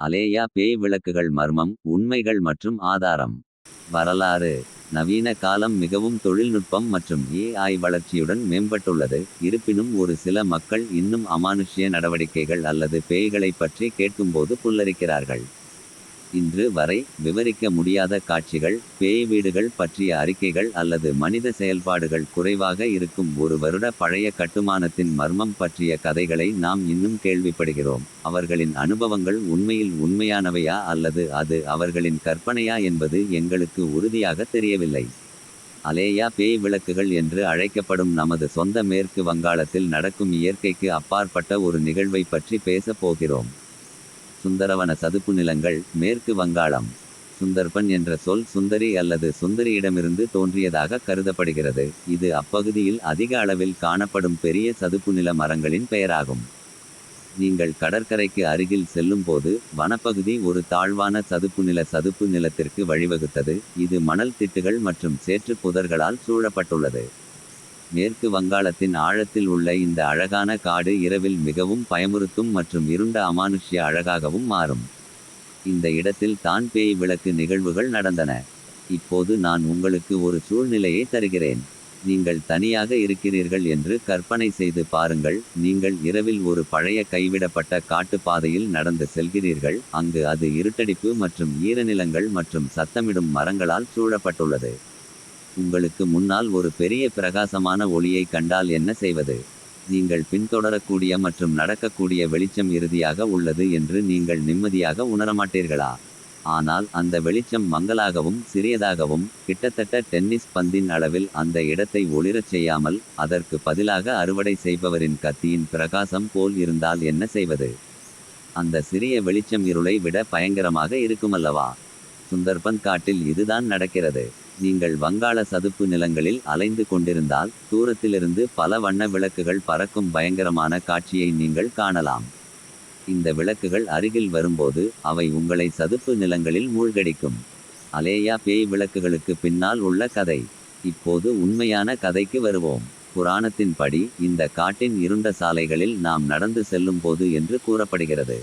அலேயா பேய் விளக்குகள் மர்மம் உண்மைகள் மற்றும் ஆதாரம். வரலாறு நவீன காலம் மிகவும் தொழில்நுட்பம் மற்றும் ஏஐ வளர்ச்சியுடன் மேம்பட்டுள்ளது. இருப்பினும் ஒரு சில மக்கள் இன்னும் அமானுஷ்ய நடவடிக்கைகள் அல்லது பேய்களைப் பற்றி கேட்கும்போது புல்லரிக்கிறார்கள். இன்று வரை விவரிக்க முடியாத காட்சிகள். பேய் வீடுகள் பற்றிய அறிக்கைகள் அல்லது மனித செயல்பாடுகள். குறைவாக இருக்கும் ஒரு வருட பழைய கட்டுமானத்தின் மர்மம் பற்றிய கதைகளை நாம் இன்னும் கேள்விப்படுகிறோம். அவர்களின் அனுபவங்கள் உண்மையில் உண்மையானவையா அல்லது அது அவர்களின் கற்பனையா என்பது எங்களுக்கு உறுதியாக தெரியவில்லை. அலேயா பேய் விளக்குகள் என்று அழைக்கப்படும் நமது சொந்த மேற்கு வங்காளத்தில் நடக்கும் இயற்கைக்கு அப்பாற்பட்ட ஒரு நிகழ்வை பற்றி பேசப் போகிறோம். சுந்தரவன சதுப்பு நிலங்கள் மேற்கு வங்காளம். சுந்தர்பன் என்ற சொல் சுந்தரி அல்லது சுந்தரியிடமிருந்து தோன்றியதாக கருதப்படுகிறது. இது அப்பகுதியில் அதிக அளவில் காணப்படும் பெரிய சதுப்பு நில மரங்களின் பெயராகும். நீங்கள் கடற்கரைக்கு அருகில் செல்லும்போது. வனப்பகுதி ஒரு தாழ்வான சதுப்பு நில சதுப்பு நிலத்திற்கு வழிவகுத்தது. இது மணல் திட்டுகள் மற்றும் சேற்று புதர்களால் சூழப்பட்டுள்ளது. மேற்கு வங்காளத்தின் ஆழத்தில் உள்ள இந்த அழகான காடு இரவில் மிகவும் பயமுறுத்தும் மற்றும் இருண்ட அமானுஷ்ய அழகாகவும் மாறும். இந்த இடத்தில் தான் பேய் விளக்கு நிகழ்வுகள் நடந்தன. இப்போது நான் உங்களுக்கு ஒரு சூழ்நிலையை தருகிறேன். நீங்கள் தனியாக இருக்கிறீர்கள் என்று கற்பனை செய்து பாருங்கள். நீங்கள் இரவில் ஒரு பழைய கைவிடப்பட்ட காட்டுப் பாதையில் நடந்து செல்கிறீர்கள். அங்கு அது இருட்டடிப்பு மற்றும் ஈரநிலங்கள் மற்றும் சத்தமிடும் மரங்களால் சூழப்பட்டுள்ளது. உங்களுக்கு முன்னால் ஒரு பெரிய பிரகாசமான ஒளியைக் கண்டால் என்ன செய்வது. நீங்கள் பின்தொடரக்கூடிய மற்றும் நடக்கக்கூடிய வெளிச்சம் இறுதியாக உள்ளது என்று நீங்கள் நிம்மதியாக உணரமாட்டீர்களா. ஆனால் அந்த வெளிச்சம் மங்கலாகவும் சிறியதாகவும். கிட்டத்தட்ட டென்னிஸ் பந்தின் அளவில் அந்த இடத்தை ஒளிரச் செய்யாமல். அதற்கு பதிலாக அறுவடை செய்பவரின் கத்தியின் பிரகாசம் போல் இருந்தால் என்ன செய்வது. அந்த சிறிய வெளிச்சம் இருளை விட பயங்கரமாக இருக்குமல்லவா. சுந்தர்பன் காட்டில் இதுதான் நடக்கிறது. நீங்கள் வங்காள சதுப்பு நிலங்களில் அலைந்து கொண்டிருந்தால். தூரத்திலிருந்து பல வண்ண விளக்குகள் பறக்கும் பயங்கரமான காட்சியை நீங்கள் காணலாம். இந்த விளக்குகள் அருகில் வரும்போது அவை உங்களை சதுப்பு நிலங்களில் மூழ்கடிக்கும். அலேயா பேய் விளக்குகளுக்கு பின்னால் உள்ள கதை. இப்போது உண்மையான கதைக்கு வருவோம். புராணத்தின்படி இந்த காட்டின் இருண்ட சாலைகளில் நாம் நடந்து செல்லும் போது என்று கூறப்படுகிறது.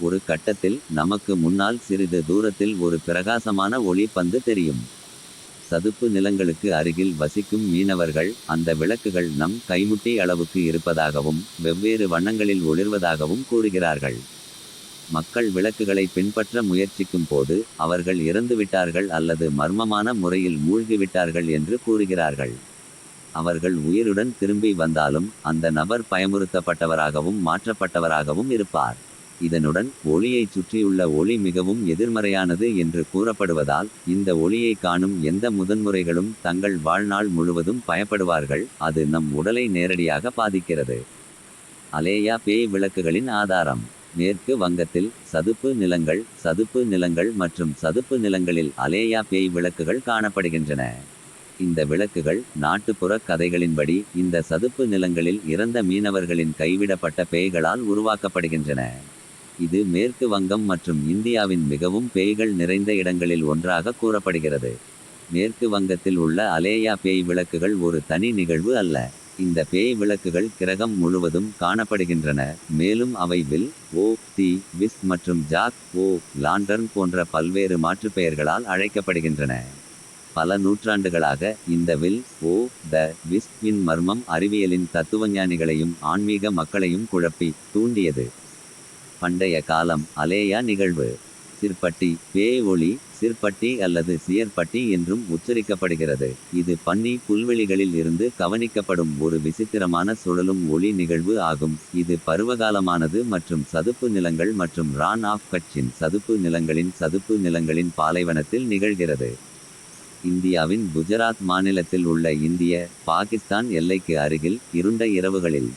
ஒரு கட்டத்தில் நமக்கு முன்னால் சிறிது தூரத்தில் ஒரு பிரகாசமான ஒளி பந்து தெரியும். சதுப்பு நிலங்களுக்கு அருகில் வசிக்கும் மீனவர்கள். அந்த விளக்குகள் நம் கைமுட்டி அளவுக்கு இருப்பதாகவும். வெவ்வேறு வண்ணங்களில் ஒளிர்வதாகவும் கூறுகிறார்கள். மக்கள் விளக்குகளை பின்பற்ற முயற்சிக்கும் போது. அவர்கள் இறந்துவிட்டார்கள் அல்லது மர்மமான முறையில் மூழ்கிவிட்டார்கள் என்று கூறுகிறார்கள். அவர்கள் உயிருடன் திரும்பி வந்தாலும். அந்த நபர் பயமுறுத்தப்பட்டவராகவும் மாற்றப்பட்டவராகவும் இருப்பார். இதனுடன் ஒளியைச் சுற்றியுள்ள ஒளி மிகவும் எதிர்மறையானது என்று கூறப்படுவதால். இந்த ஒளியைக் காணும் எந்த முதன்முறைகளும் தங்கள் வாழ்நாள் முழுவதும் பயப்படுவார்கள். அது நம் உடலை நேரடியாக பாதிக்கிறது. அலேயா பேய் விளக்குகளின் ஆதாரம். மேற்கு வங்கத்தில் சதுப்பு நிலங்கள் சதுப்பு நிலங்கள் மற்றும் சதுப்பு நிலங்களில் அலேயா பேய் விளக்குகள் காணப்படுகின்றன. இந்த விளக்குகள் நாட்டுப்புற கதைகளின்படி இந்த சதுப்பு நிலங்களில் இறந்த மீனவர்களின் கைவிடப்பட்ட பேய்களால் உருவாக்கப்படுகின்றன. இது மேற்கு வங்கம் மற்றும் இந்தியாவின் மிகவும் பேய்கள் நிறைந்த இடங்களில் ஒன்றாக கூறப்படுகிறது. மேற்கு வங்கத்தில் உள்ள அலேயா பேய் விளக்குகள் ஒரு தனி நிகழ்வு அல்ல. இந்த பேய் விளக்குகள் கிரகம் முழுவதும் காணப்படுகின்றன. மேலும் அவை வில் ஓ தி விஸ் மற்றும் ஜாக் ஓ லாண்டர்ன் போன்ற பல்வேறு மாற்றுப்பெயர்களால் அழைக்கப்படுகின்றன. பல நூற்றாண்டுகளாக இந்த வில் ஓ த விஸ் இன் மர்மம் அறிவியலின் தத்துவஞானிகளையும் ஆன்மீக மக்களையும் குழப்பி தூண்டியது. பண்டைய காலம் அலேயா நிகழ்வு சிற்பட்டி பேய் ஒளி சிற்பட்டி அல்லது சியற்பட்டி என்றும் உச்சரிக்கப்படுகிறது. இது பன்னி புல்வெளிகளில் இருந்து கவனிக்கப்படும் ஒரு விசித்திரமான சுழலும் ஒளி நிகழ்வு ஆகும். இது பருவகாலமானது மற்றும் சதுப்பு நிலங்கள் மற்றும் ரான் ஆஃப் கட்சின் சதுப்பு நிலங்களின் சதுப்பு நிலங்களின் பாலைவனத்தில் நிகழ்கிறது. இந்தியாவின் குஜராத் மாநிலத்தில் உள்ள இந்திய பாகிஸ்தான் எல்லைக்கு அருகில் இருண்ட இரவுகளில்.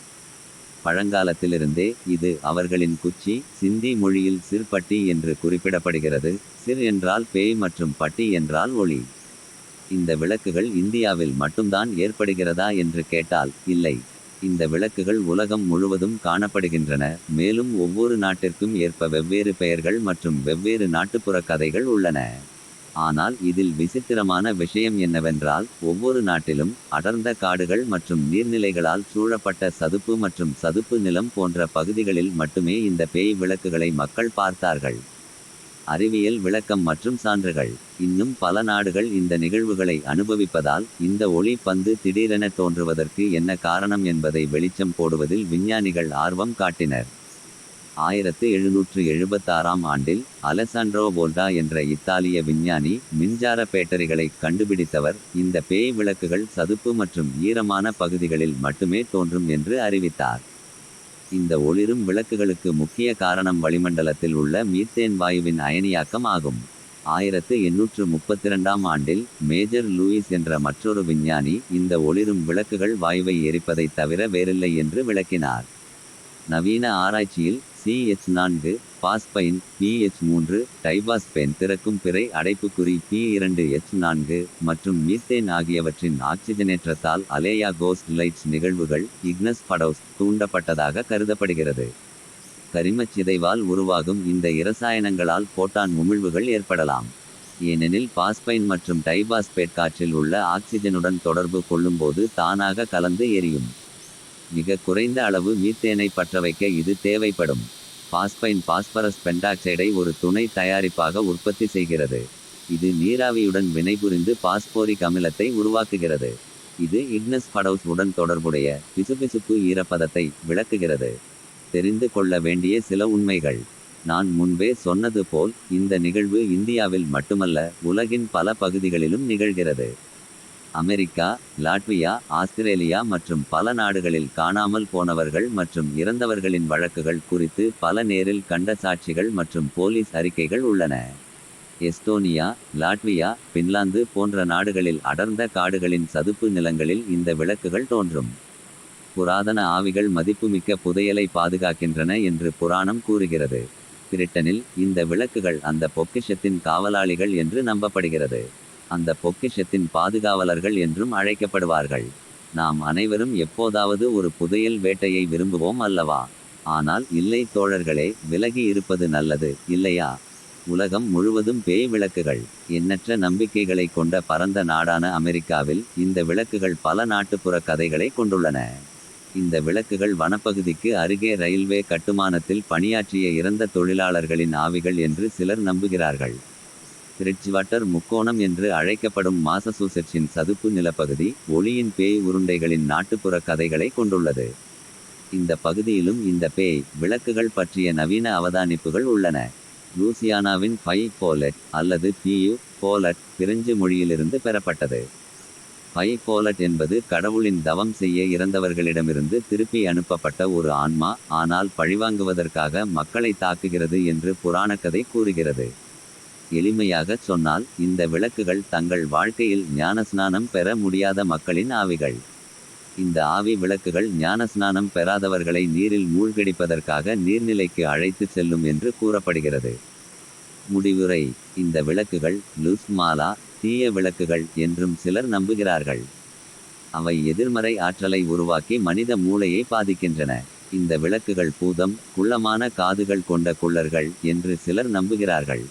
பழங்காலத்திலிருந்தே இது அவர்களின் குச்சி சிந்தி மொழியில் சிற்பட்டி என்று குறிப்பிடப்படுகிறது. சிர் என்றால் பேய் மற்றும் பட்டி என்றால் ஒளி. இந்த விளக்குகள் இந்தியாவில் மட்டும்தான் ஏற்படுகிறதா என்று கேட்டால் இல்லை. இந்த விளக்குகள் உலகம் முழுவதும் காணப்படுகின்றன. மேலும் ஒவ்வொரு நாட்டிற்கும் ஏற்ப வெவ்வேறு பெயர்கள் மற்றும் வெவ்வேறு நாட்டுப்புற கதைகள் உள்ளன. ஆனால் இதில் விசித்திரமான விஷயம் என்னவென்றால் ஒவ்வொரு நாட்டிலும் அடர்ந்த காடுகள் மற்றும் நீர்நிலைகளால் சூழப்பட்ட சதுப்பு மற்றும் சதுப்பு நிலம் போன்ற பகுதிகளில் மட்டுமே இந்த பேய் விளக்குகளை மக்கள் பார்த்தார்கள். அறிவியல் விளக்கம் மற்றும் சான்றுகள். இன்னும் பல நாடுகள் இந்த நிகழ்வுகளை அனுபவிப்பதால் இந்த ஒளி பந்து திடீரென தோன்றுவதற்கு என்ன காரணம் என்பதை வெளிச்சம் போடுவதில் விஞ்ஞானிகள் ஆர்வம் காட்டினர். ஆயிரத்து எழுநூற்று எழுபத்தாறாம் ஆண்டில் அலசாண்ட்ரோ போர்டா என்ற இத்தாலிய விஞ்ஞானி மின்சார பேட்டரிகளை கண்டுபிடித்தவர். இந்த பேய் விளக்குகள் சதுப்பு மற்றும் ஈரமான பகுதிகளில் மட்டுமே தோன்றும் என்று அறிவித்தார். இந்த ஒளிரும் விளக்குகளுக்கு முக்கிய காரணம் வளிமண்டலத்தில் உள்ள மீத்தேன் வாயுவின் அயனியாக்கம் ஆகும். ஆயிரத்து எண்ணூற்று முப்பத்தி ரெண்டாம் ஆண்டில் மேஜர் லூயிஸ் என்ற மற்றொரு விஞ்ஞானி இந்த ஒளிரும் விளக்குகள் வாயுவை எரிப்பதை தவிர வேறில்லை என்று விளக்கினார். நவீன ஆராய்ச்சியில் சிஎச் நான்கு பாஸ்பைன் பிஎச் மூன்று டைபாஸ்பைன் திறக்கும் பிறை அடைப்புக்குறி பி இரண்டு எச் நான்கு மற்றும் மீசேன் ஆகியவற்றின் ஆக்சிஜனேற்றத்தால் அலேயா கோஸ்ட் லைட்ஸ் நிகழ்வுகள் இக்னஸ் படோஸ் தூண்டப்பட்டதாக கருதப்படுகிறது. கரிமச் சிதைவால் உருவாகும் இந்த இரசாயனங்களால் போட்டான் உமிழ்வுகள் ஏற்படலாம். ஏனெனில் பாஸ்பைன் மற்றும் டைபாஸ்பேட் காற்றில் உள்ள ஆக்சிஜனுடன் தொடர்பு கொள்ளும்போது தானாக கலந்து எரியும். மிக குறைந்த அளவு மீத்தேனை பற்றவைக்க இது தேவைப்படும். பாஸ்பைன் பாஸ்பரஸ் பென்டாக்சைடை ஒரு துணை தயாரிப்பாக உற்பத்தி செய்கிறது. இது நீராவியுடன் வினைபுரிந்து பாஸ்போரிக் அமிலத்தை உருவாக்குகிறது. இது இக்னஸ் படவுஸ் உடன் தொடர்புடைய பிசுபிசுப்பு ஈரப்பதத்தை விளக்குகிறது. தெரிந்து கொள்ள வேண்டிய சில உண்மைகள். நான் முன்பே சொன்னது போல் இந்த நிகழ்வு இந்தியாவில் மட்டுமல்ல உலகின் பல பகுதிகளிலும் நிகழ்கிறது. அமெரிக்கா லாட்வியா ஆஸ்திரேலியா மற்றும் பல நாடுகளில் காணாமல் போனவர்கள் மற்றும் இறந்தவர்களின் வழக்குகள் குறித்து பல நேரில் கண்ட சாட்சிகள் மற்றும் போலீஸ் அறிக்கைகள் உள்ளன. எஸ்டோனியா லாட்வியா பின்லாந்து போன்ற நாடுகளில் அடர்ந்த காடுகளின் சதுப்பு நிலங்களில் இந்த விளக்குகள் தோன்றும். புராதன ஆவிகள் மதிப்புமிக்க புதையலை பாதுகாக்கின்றன என்று புராணம் கூறுகிறது. பிரிட்டனில் இந்த விளக்குகள் அந்த பொக்கிஷத்தின் காவலாளிகள் என்று நம்பப்படுகிறது. அந்த பொக்கிஷத்தின் பாதுகாவலர்கள் என்றும் அழைக்கப்படுவார்கள். நாம் அனைவரும் எப்போதாவது ஒரு புதையல் வேட்டையை விரும்புவோம் அல்லவா? ஆனால் இல்லை தோழர்களே விலகி இருப்பது நல்லது இல்லையா? உலகம் முழுவதும் பேய் விளக்குகள் எண்ணற்ற நம்பிக்கைகளை கொண்ட பரந்த நாடான அமெரிக்காவில் இந்த விளக்குகள் பல நாட்டுப்புற கதைகளை கொண்டுள்ளன. இந்த விளக்குகள் வனப்பகுதிக்கு அருகே ரயில்வே கட்டுமானத்தில் பணியாற்றிய இறந்த தொழிலாளர்களின் ஆவிகள் என்று சிலர் நம்புகிறார்கள். பிரிட்ஜ்வாட்டர் முக்கோணம் என்று அழைக்கப்படும் மாசசூசெட்ஸின் சதுப்பு நிலப்பகுதி ஒளியின் பேய் உருண்டைகளின் நாட்டுப்புற கதைகளை கொண்டுள்ளது. இந்த பகுதியிலும் இந்த பேய் விளக்குகள் பற்றிய நவீன அவதானிப்புகள் உள்ளன. லூசியானாவின் ஃபை போலட் அல்லது பியு போலட் பிரெஞ்சு மொழியிலிருந்து பெறப்பட்டது. ஃபை போலட் என்பது கடவுளின் தவம் செய்ய இறந்தவர்களிடமிருந்து திருப்பி அனுப்பப்பட்ட ஒரு ஆன்மா ஆனால் பழிவாங்குவதற்காக மக்களை தாக்குகிறது என்று புராணக்கதை கூறுகிறது. எளிமையாகச் சொன்னால் இந்த விளக்குகள் தங்கள் வாழ்க்கையில் ஞானஸ்நானம் பெற முடியாத மக்களின் ஆவிகள். இந்த ஆவி விளக்குகள் ஞானஸ்நானம் பெறாதவர்களை நீரில் மூழ்கடிப்பதற்காக நீர்நிலைக்கு அழைத்து செல்லும் என்று கூறப்படுகிறது. முடிவுரை இந்த விளக்குகள் லுஸ் மாலா தீய விளக்குகள் என்றும் சிலர் நம்புகிறார்கள். அவை எதிர்மறை ஆற்றலை உருவாக்கி மனித மூளையை பாதிக்கின்றன. இந்த விளக்குகள் பூதம் குள்ளமான காதுகள் கொண்ட குள்ளர்கள் என்று சிலர் நம்புகிறார்கள்.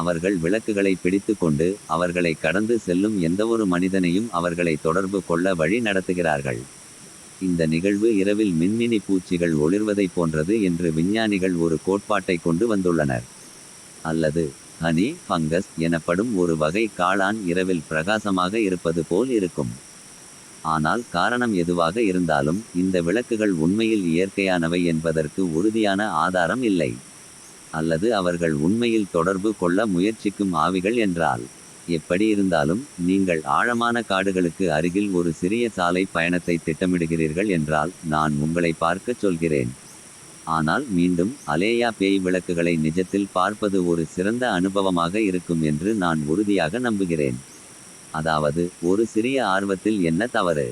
அவர்கள் விளக்குகளை பிடித்துக்கொண்டு அவர்களை கடந்து செல்லும் எந்தவொரு மனிதனையும் அவர்களை தொடர்பு கொள்ள வழி நடத்துகிறார்கள். இந்த நிகழ்வு இரவில் மின்மினி பூச்சிகள் ஒளிர்வதைப் போன்றது என்று விஞ்ஞானிகள் ஒரு கோட்பாட்டை கொண்டு வந்துள்ளனர். அல்லது ஹனி ஃபங்கஸ் எனப்படும் ஒரு வகை காளான் இரவில் பிரகாசமாக இருப்பது போல் இருக்கும். ஆனால் காரணம் எதுவாக இருந்தாலும் இந்த விளக்குகள் உண்மையில் இயற்கையானவை என்பதற்கு உறுதியான ஆதாரம் இல்லை. அல்லது அவர்கள் உண்மையில் தொடர்பு கொள்ள முயற்சிக்கும் ஆவிகள் என்றால் எப்படி இருந்தாலும் நீங்கள் ஆழமான காடுகளுக்கு அருகில் ஒரு சிறிய சாலை பயணத்தை திட்டமிடுகிறீர்கள் என்றால் நான் உங்களை பார்க்கச் சொல்கிறேன். ஆனால் மீண்டும் அலேயா பேய் விளக்குகளை நிஜத்தில் பார்ப்பது ஒரு சிறந்த அனுபவமாக இருக்கும் என்று நான் உறுதியாக நம்புகிறேன். அதாவது ஒரு சிறிய ஆர்வத்தில் என்ன தவறு?